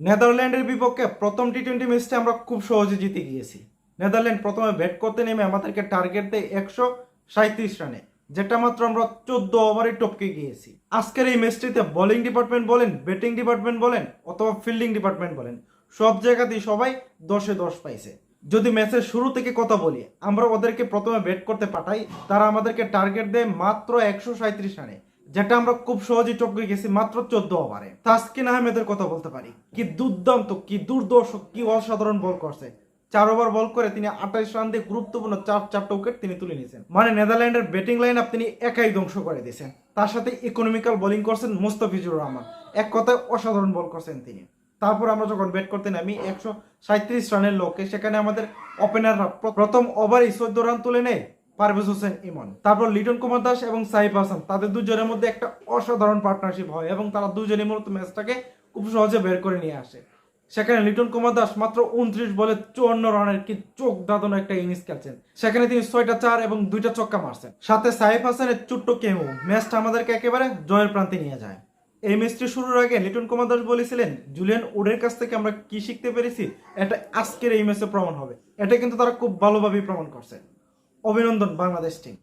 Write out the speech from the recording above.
নেদারল্যান্ডের বিপক্ষে প্রথম T twenty ম্যাচটা আমরা খুব সহজে জিতে গিয়েছি। নেদারল্যান্ড প্রথমে ব্যাট করতে নেমে আমাদেরকে টার্গেট দেয় একশো সাঁত্রিশ রানে, যেটা মাত্র আমরা চোদ্দ ওভারে টপকে গিয়েছি। আজকের এই ম্যাচটিতে বোলিং ডিপার্টমেন্ট বলেন ব্যাটিং ডিপার্টমেন্ট বলেন, অথবা ফিল্ডিং ডিপার্টমেন্ট বলেন, সব জায়গাতেই সবাই দশে দশ পাইছে। যদি ম্যাচের শুরু থেকে কথা বলি, আমরা ওদেরকে প্রথমে ব্যাট করতে পাঠাই, তারা আমাদেরকে টার্গেট দেয় মাত্র একশো সাঁত্রিশ রানে। যেটা আমরা খুব সহজেই টপকে গেছি মাত্র চোদ্দ ওভারে। তাসকিন আহমেদের কথা বলতে পারি। কি দুর্দান্ত, কি দুর্দর্শ, কি অসাধারণ বল করছে। চার ওভার বল করে তিনি আঠাইশ রান দিয়ে গুরুত্বপূর্ণ চার চারটা উইকেট তিনি তুলে নিয়েছেন। মানে নেদারল্যান্ডের ব্যাটিং লাইন আপ তিনি একাই ধ্বংস করে দিয়েছেন। তার সাথে ইকোনমিক্যাল বোলিং করছেন মুস্তাফিজুর রহমান। এক কথায় অসাধারণ বল করছেন তিনি। তারপর আমরা যখন ব্যাট করতে নামি, একশো সাঁত্রিশ রানের লক্ষ্যে সেখানে আমাদের ওপেনাররা প্রথম ওভারেই চোদ্দ রান তুলে নেয়। পারভেজ হোসেন ইমন। তারপর লিটন কুমার দাস এবং সাইফ হাসান। তাদের দুজনের মধ্যে একটা অসাধারণ পার্টনারশিপ হয় এবং তারা দুজনেই মূলত ম্যাচটাকে খুব সহজে বের করে নিয়ে আসে। সেখানে লিটন কুমার দাস মাত্র উনত্রিশ বলে চুয়ান্ন রানের কি চোখ দাদন একটা ইনিংস খেলছেন। সেখানে তিনি ছয়টা চার এবং দুইটা চক্কা মারছেন। সাথে সাইফ হাসানের ছোট্ট কেমু। ম্যাচটা আমাদেরকে একেবারে জয়ের প্রান্তে নিয়ে যায়। এই ম্যাচটি শুরুর আগে লিটন কুমার দাস বলেছিলেন, জুলিয়ান উডের কাছ থেকে আমরা কি শিখতে পেরেছি? এটা আজকের এই ম্যাচে প্রমাণ হবে। এটা কিন্তু তারা খুব ভালোভাবেই প্রমাণ করছে। অভিনন্দন বাংলাদেশ টিম